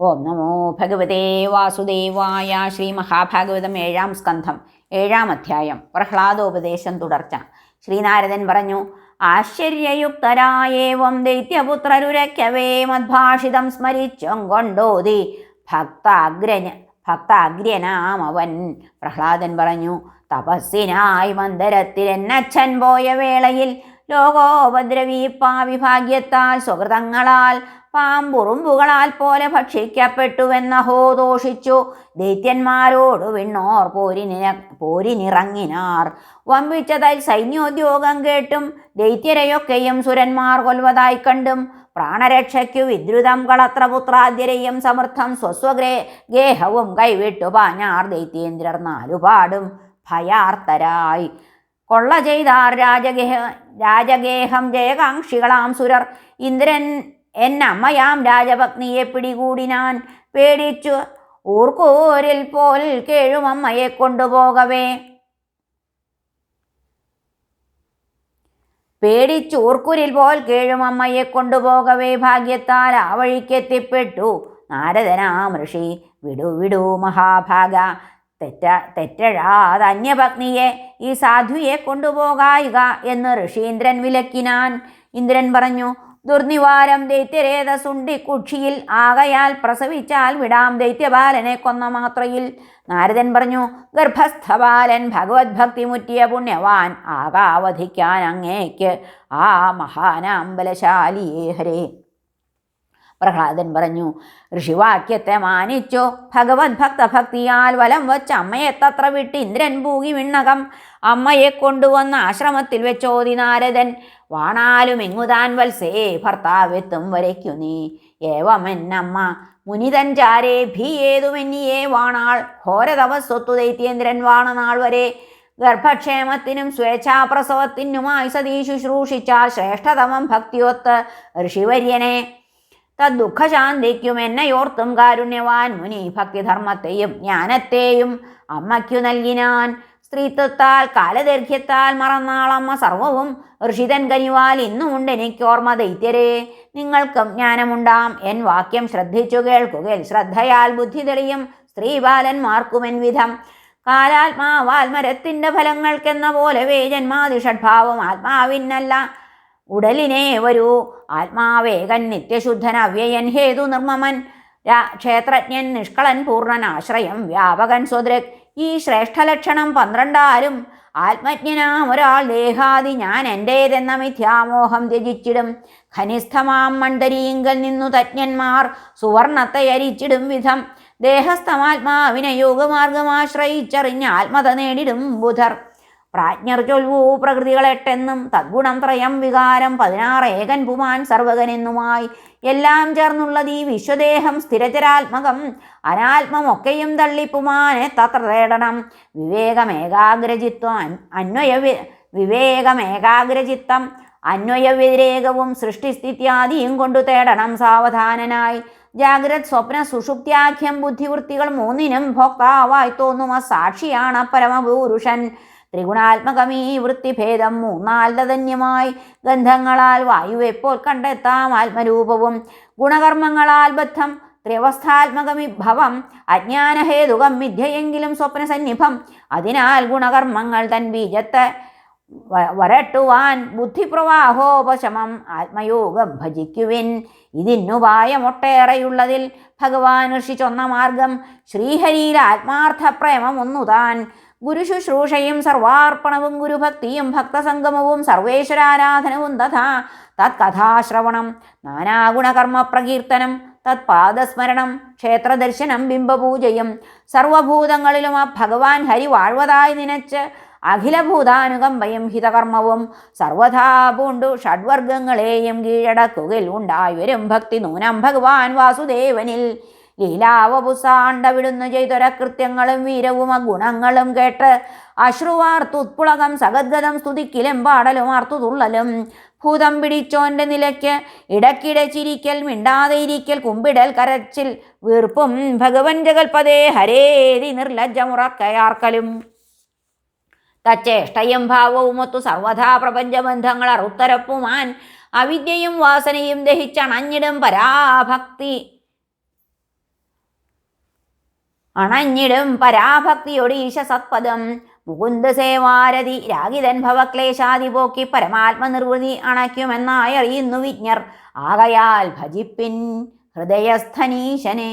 ഓം നമോ ഭഗവതേ വാസുദേവായ ശ്രീ മഹാഭാഗവതം ഏഴാം സ്കന്ധം ഏഴാം അധ്യായം പ്രഹ്ലാദോപദേശം തുടർച്ച. ശ്രീനാരദൻ പറഞ്ഞു ആശ്ചര്യയുക്തരായേവം ദൈത്യപുത്രരുരക്കവേ മദ്ഭാഷിതം സ്മരിച്ചും കൊണ്ടോതി ഭക്താഗ്രന ഭക്താഗ്രനാമവൻ പ്രഹ്ലാദൻ പറഞ്ഞു തപസ്സിനായി മന്ദരത്തിൽ എന്നച്ഛൻ പോയ വേളയിൽ ലോകോപദ്രവീപ്പാവിഭാഗ്യത്താൽ സുഹൃതങ്ങളാൽ പാമ്പുറുമ്പുകളാൽ പോലെ ഭക്ഷിക്കപ്പെട്ടുവെന്നഹോ ദോഷിച്ചു ദൈത്യന്മാരോട് വിണ്ണോർ പോരിനിര പോരിനിറങ്ങിനാർ വമ്പിച്ചതായി സൈന്യോദ്യോഗം കേട്ടും ദൈത്യരെയൊക്കെയും സുരന്മാർ കൊൽവതായി കണ്ടും. പ്രാണരക്ഷയ്ക്കു വിദ്രുതം കളത്രപുത്രാദ്യരെയും സമർത്ഥം സ്വസ്വഗ്രേ ഗേഹവും കൈവിട്ടു പാഞ്ഞാർ ദൈത്യേന്ദ്രർ നാലുപാടും ഭയാർത്തരായി കൊള്ള ചെയ്താർ രാജഗേഹ രാജഗേഹം ജയകാംക്ഷികളാം സുരർ. ഇന്ദ്രൻ എന്നമ്മയാം രാജപത്നിയെ പിടികൂടിനാൻ പേടിച്ചു. ഊർക്കൂരിൽ പോൽ കേഴും കേഴുമമ്മയെ കൊണ്ടുപോകവേ. പേടിച്ചൂർക്കുരിൽ പോൽ കേഴും അമ്മയെ കൊണ്ടുപോകവേ ഭാഗ്യത്താൽ ആ വഴിക്കെത്തിപ്പെട്ടു. നാരദനാം ഋഷി വിടു വിടു മഹാഭാഗ. തെറ്റ തെറ്റഴാത് അന്യപത്നിയെ ഈ സാധുയെ കൊണ്ടുപോകായുക എന്ന് ഋഷീന്ദ്രൻ വിലക്കിനാൻ. ഇന്ദ്രൻ പറഞ്ഞു ദുർനിവാരം ദൈത്യരേതസുണ്ടി കുക്ഷിയിൽ ആകയാൽ പ്രസവിച്ചാൽ വിടാം ദൈത്യബാലനെ കൊന്ന മാത്രയിൽ. നാരദൻ പറഞ്ഞു ഗർഭസ്ഥ ബാലൻ ഭഗവത് ഭക്തി മുറ്റിയ പുണ്യവാൻ ആകാവധിക്കാൻ അങ്ങേക്ക് ആ മഹാനാമ്പലശാലിയേ ഹരേ. പ്രഹ്ലാദൻ പറഞ്ഞു ഋഷിവാക്യത്തെ മാനിച്ചു? ഭഗവത് ഭക്തഭക്തിയാൽ വലം വച്ച് അമ്മയെ തത്ര വിട്ട് ഇന്ദ്രൻ പൂകി വിണ്ണകം. അമ്മയെ കൊണ്ടുവന്ന ആശ്രമത്തിൽ വെച്ചോതി നാരദൻ. വാണാലും എങ്ങുതാൻ വത്സേ ഭർത്താവെത്തും വരയ്ക്കു നീ. ഏവമെന്നമ്മ മുനിതൻ ചാരേ ഭീ ഏതുമെന്നിയേ വാണാൾ. ഘോരതപസ്വത്തു ദൈത്യേന്ദ്രൻ വാണനാൾ വരെ. ഗർഭക്ഷേമത്തിനും സ്വേച്ഛാപ്രസവത്തിനുമായി സതീ ശുശ്രൂഷിച്ച ശ്രേഷ്ഠതമം ഭക്തിയൊത്ത് ഋഷിവര്യനെ. തദ്ദുഃഖശാന്തിക്കും എന്നയോർത്തും കാരുണ്യവാൻ മുനി ഭക്തിധർമ്മത്തെയും ജ്ഞാനത്തെയും അമ്മയ്ക്കു നൽകിനാൻ. സ്ത്രീത്വത്താൽ കാലദൈർഘ്യത്താൽ മറന്നാളമ്മ സർവവും. ഋഷിതൻ കനിവാൽ ഇന്നുമുണ്ട് എനിക്കോർമ്മ ദൈത്യരെ. നിങ്ങൾക്കും ജ്ഞാനമുണ്ടാം. എൻ വാക്യം ശ്രദ്ധിച്ചു കേൾക്കുകയിൽ ശ്രദ്ധയാൽ ബുദ്ധി തെളിയും. സ്ത്രീബാലന്മാർക്കുമെൻ വിധം. കാലാത്മാവാൽ മരത്തിന്റെ ഫലങ്ങൾക്കെന്ന പോലവേ ജന്മാതിഷഡ്ഭാവം ആത്മാവിനല്ല. ഉടലിനെ വരൂ. ആത്മാവേകൻ നിത്യശുദ്ധൻ അവ്യയൻ ഹേതു നിർമ്മമൻ. ക്ഷേത്രജ്ഞൻ നിഷ്കളൻ പൂർണൻ ആശ്രയം വ്യാപകൻ സ്വദൃക്. ഈ ശ്രേഷ്ഠലക്ഷണം പന്ത്രണ്ടാലും ആത്മജ്ഞനാം ഒരാൾ ദേഹാദി ഞാൻ എന്റേതെന്ന മിഥ്യാമോഹം ത്യജിച്ചിടും. ഖനിസ്ഥമാം മണ്ഡരീങ്കൽ നിന്നു തജ്ഞന്മാർ സുവർണത്തെ അരിച്ചിടും വിധം. ദേഹസ്ഥമാത്മാവിനെ യോഗമാർഗമാശ്രയിച്ചറിഞ്ഞ് ആത്മത നേടിടും ബുധർ. പ്രാജ്ഞർ ചൊൽവൂ പ്രകൃതികളെട്ടെന്നും തദ്ഗുണം ത്രയം വികാരം പതിനാറ് ഏകൻ പുമാൻ സർവകനെന്നുമായി എല്ലാം ചേർന്നുള്ളത് ഈ വിശ്വദേഹം സ്ഥിരചരാത്മകം. അനാത്മമൊക്കെയും തള്ളിപ്പുമാനെ തത്ര തേടണം. വിവേകമേകാഗ്രചിത്വം അന്വയ വിവേകമേകാഗ്രചിത്തം. അന്വയവ്യതിരേകവും സൃഷ്ടിസ്ഥിത്യാദിയും കൊണ്ടു തേടണം സാവധാനനായി. ജാഗ്രത് സ്വപ്ന സുഷുപ്ത്യാഖ്യം ബുദ്ധിവൃത്തികൾ മൂന്നിനും ഭോക്താവായി തോന്നുമ സാക്ഷിയാണ് പരമപുരുഷൻ. ത്രിഗുണാത്മകമീ വൃത്തിഭേദം മൂന്നാൽ തതന്യമായി ഗന്ധങ്ങളാൽ വായുവെപ്പോൾ കണ്ടെത്താം ആത്മരൂപവും ഗുണകർമ്മങ്ങളാൽ ബദ്ധം ത്രിവസ്ഥാത്മകമിഭവം അജ്ഞാനഹേതുകം മിഥ്യയെങ്കിലും സ്വപ്നസന്നിഭം അതിനാൽ ഗുണകർമ്മങ്ങൾ തൻ ബീജത്തെ വരട്ടുവാൻ ബുദ്ധിപ്രവാഹോപശമം ആത്മയോഗം ഭജിക്കുവിൻ. ഇതിന്നുപായമൊട്ടേറെയുള്ളതിൽ ഭഗവാൻ ഋഷി ചൊന്ന മാർഗം ശ്രീഹരിയിൽ ആത്മാർത്ഥ പ്രേമം ഒന്നുതാൻ ഗുരുശുശ്രൂഷയും സർവാർപ്പണവും ഗുരുഭക്തിയും ഭക്തസംഗമവും സർവേശ്വരാരാധനവും തഥാ തത്കഥാശ്രവണം. നാനാഗുണകർമ്മ പ്രകീർത്തനം തത്പാദസ്മരണം ക്ഷേത്രദർശനം ബിംബപൂജയും സർവഭൂതങ്ങളിലും ആ ഭഗവാൻ ഹരി വാഴ്വതായി നനച്ച് അഖിലഭൂതാനുകമ്പയും ഹിതകർമ്മവും സർവഥാ പൂണ്ടു ഷഡ്വർഗങ്ങളെയും കീഴടക്കുകയിൽ ഉണ്ടായി വരും ഭക്തി നൂനം ഭഗവാൻ വാസുദേവനിൽ. ലീലാവപുസാണ്ടവിടുന്നു ചെയ്തൊര കൃത്യങ്ങളും വീരവും ഗുണങ്ങളും കേട്ട് അശ്രുവാർത്തുത്പുളകം സഗദ്ഗതം സ്തുതിക്കിലും പാടലും ആർത്തുതുള്ളലും. ഭൂതം പിടിച്ചോന്റെ നിലയ്ക്ക് ഇടയ്ക്കിടെ ചിരിക്കൽ മിണ്ടാതെ ഇരിക്കൽ കുമ്പിടൽ കരച്ചിൽ വീർപ്പും ഭഗവൻ ജഗൽപദേ ഹരേതി നിർലജ്ജമുറക്കയാർക്കലും. തച്ചേഷ്ടയും ഭാവവുമൊത്തു സർവഥാ പ്രപഞ്ചബന്ധങ്ങൾ അറുത്തരപ്പുമാൻ അവിദ്യയും വാസനയും ദഹിച്ചണഞ്ഞിടും പരാഭക്തി. അണഞ്ഞിടും പരാഭക്തിയോട് ഈശ സത്പദം. മുകുന്ദ സേവാരതി രാഗിതൻ ഭവക്ലേശാദി പോക്കി പരമാത്മനിർവൃതി അണയ്ക്കുമെന്നായി അറിയുന്നു വിജ്ഞർ. ആകയാൽ ഭജിപ്പിൻ ഹൃദയസ്ഥനീശനെ.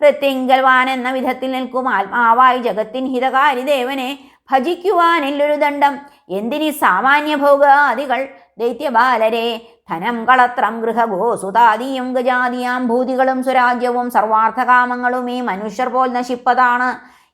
ഹൃത്തിങ്കൽവാൻ എന്ന വിധത്തിൽ നിൽക്കും ആത്മാവായി ജഗത്തിൻ ഹിതകാരി ദേവനെ ഭജിക്കുവാനില്ലൊരു ദണ്ഡം. എന്തിനി സാമാന്യ ഭോഗാദികൾ ദൈത്യബാലരെ ധനം കളത്രം ഗൃഹഗോസുതാദിയും ഗജാതിയാം ഭൂതികളും സ്വരാജ്യവും സർവാർത്ഥകാമങ്ങളും ഈ മനുഷ്യർ പോൽ നശിപ്പതാണ്.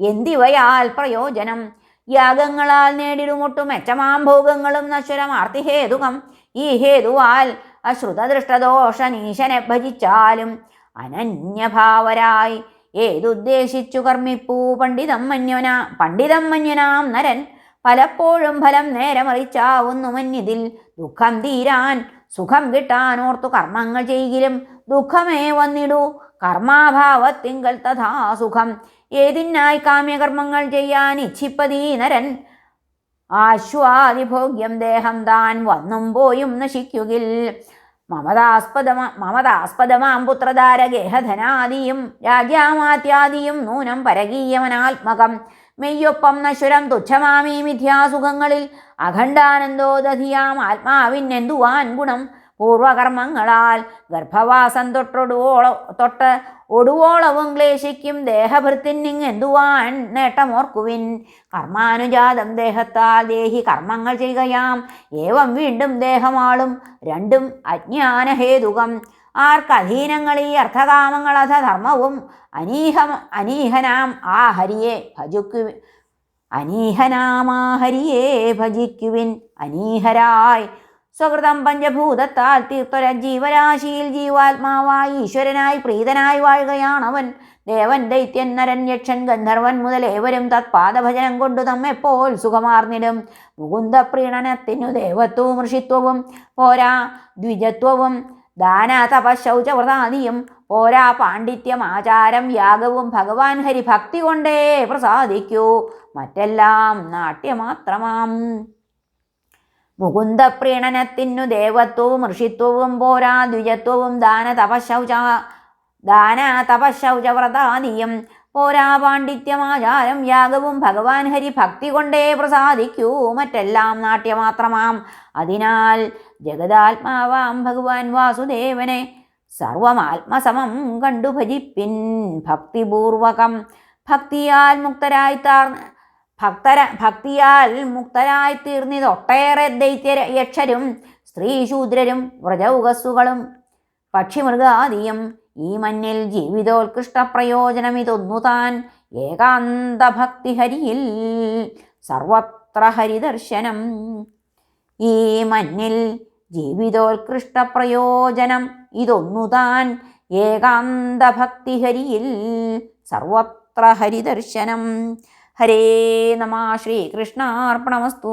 എന്തിവയാൽ പ്രയോജനം? യാഗങ്ങളാൽ നേടിടുമൊട്ടും മെച്ചമാം ഭോഗങ്ങളും നശ്വരമാർത്തി ഹേതുകം ഈ ഹേതുവാൽ അശ്രുതദൃഷ്ടദോഷ നീശനെ ഭജിച്ചാലും അനന്യഭാവരായി. ഏതുദ്ദേശിച്ചു കർമ്മിപ്പൂ പണ്ഡിതം മന്യന പണ്ഡിതം മന്യനാം നരൻ പലപ്പോഴും ഫലം നേരമറിച്ചാവുന്നു മന്യതിൽ ദുഃഖം തീരാൻ സുഖം കിട്ടാൻ ഓർത്തു കർമ്മങ്ങൾ ചെയ്യിലും ദുഃഖമേ വന്നിടൂ. കർമാഭാവത്തിങ്കൽ തഥാ സുഖം. ഏതിനായി കാമ്യകർമ്മങ്ങൾ ചെയ്യാൻ ഇച്ഛിപ്പതീ നരൻ ആശ്വാദിഭോഗ്യം ദേഹം താൻ വന്നും പോയും നശിക്കുകിൽ. മമതാസ്പദമാ മമതാസ്പദമാം പുത്രധാര ഗേഹധനാദിയും രാജ്യാമാത്യാദിയും നൂനം പരകീയമനാത്മകം. മെയ്യൊപ്പം നശ്വരം തുച്ഛമാമീ മിഥ്യാസുഖങ്ങളിൽ അഖണ്ഡാനന്ദോദധിയാം ആത്മാവിനെന്തുവാൻ ഗുണം പൂർവകർമ്മങ്ങളാൽ ഗർഭവാസം തൊട്ടൊടുവോള തൊട്ട് ഒടുവോളവും ക്ലേശിക്കും ദേഹഭൃത്തിന്നിങ് എന്തുവാൻ നേട്ടമോർക്കുവിൻ. കർമാനുജാതം ദേഹത്താൽ ദേഹി കർമ്മങ്ങൾ ചെയ്യുകയാം. ഏവം വീണ്ടും ദേഹമാളും രണ്ടും അജ്ഞാനഹേതുകം. ആർക്കധീനങ്ങൾ അർത്ഥകാമങ്ങളഥ ധർമ്മവും അനീഹം അനീഹനാം ആ ഹരിയെ ഭജുക്കു അനീഹനാമാഹരിയെ ഭജിക്കുവിൻ അനീഹരായ്. സ്വകൃതം പഞ്ചഭൂതത്താൽ തീർത്തൊര ജീവരാശിയിൽ ജീവാത്മാവായി ഈശ്വരനായി പ്രീതനായി വാഴുകയാണവൻ. ദേവൻ ദൈത്യൻ നരൻ യക്ഷൻ ഗന്ധർവൻ മുതൽ ഏവരും തത്പാദഭജനം കൊണ്ടു തമ്മെപ്പോൾ സുഖമാർന്നിടും. മുകുന്ദ പ്രീണനത്തിനു ദേവത്വവും ഋഷിത്വവും പോരാ ദ്വിജത്വവും ദാന തപ ശൗചവ്രതാദിയും പോരാ പാണ്ഡിത്യം ആചാരം യാഗവും ഭഗവാൻ ഹരി ഭക്തി കൊണ്ടേ പ്രസാദിക്കൂ. മറ്റെല്ലാം നാട്യമാത്രമാം. മുകുന്ദ പ്രീണനത്തിനു ദേവത്വവും ഋഷിത്വവും പോരാ ദ്വിജത്വവും ദാന തപശൗച ദാന തപശൗചവ്രതാദിയും പോരാ പാണ്ഡിത്യമാചാരം യാഗവും ഭഗവാൻ ഹരി ഭക്തി കൊണ്ടേ പ്രസാദിക്കൂ. മറ്റെല്ലാം നാട്യമാത്രമാം. അതിനാൽ ജഗദാത്മാവാം ഭഗവാൻ വാസുദേവനെ സർവമാത്മസമം കണ്ടു ഭജിപ്പിൻ ഭക്തിപൂർവകം. ഭക്തിയാൽ മുക്തരായി താർ ഭക്തര ഭക്തിയാൽ മുക്തരായി തീർന്നിതൊട്ടേറെ ദൈത്യ യക്ഷരും സ്ത്രീശൂദ്രരും വ്രജൗകസ്സുകളും പക്ഷിമൃഗാദിയും ഈ മഞ്ഞിൽ ജീവിതോത്കൃഷ്ട പ്രയോജനം ഇതൊന്നു താൻ ഏകാന്ത ഭക്തി ഹരിയിൽ സർവത്ര ഹരിദർശനം ഈ മഞ്ഞിൽ ജീവിതോത്കൃഷ്ട പ്രയോജനം ഇതൊന്നു താൻ ഏകാന്ത ഭക്തി ഹരിയിൽ സർവത്ര ഹരിദർശനം ഹരേ നമ ശ്രീകൃഷ്ണാർപ്പണമസ്തു.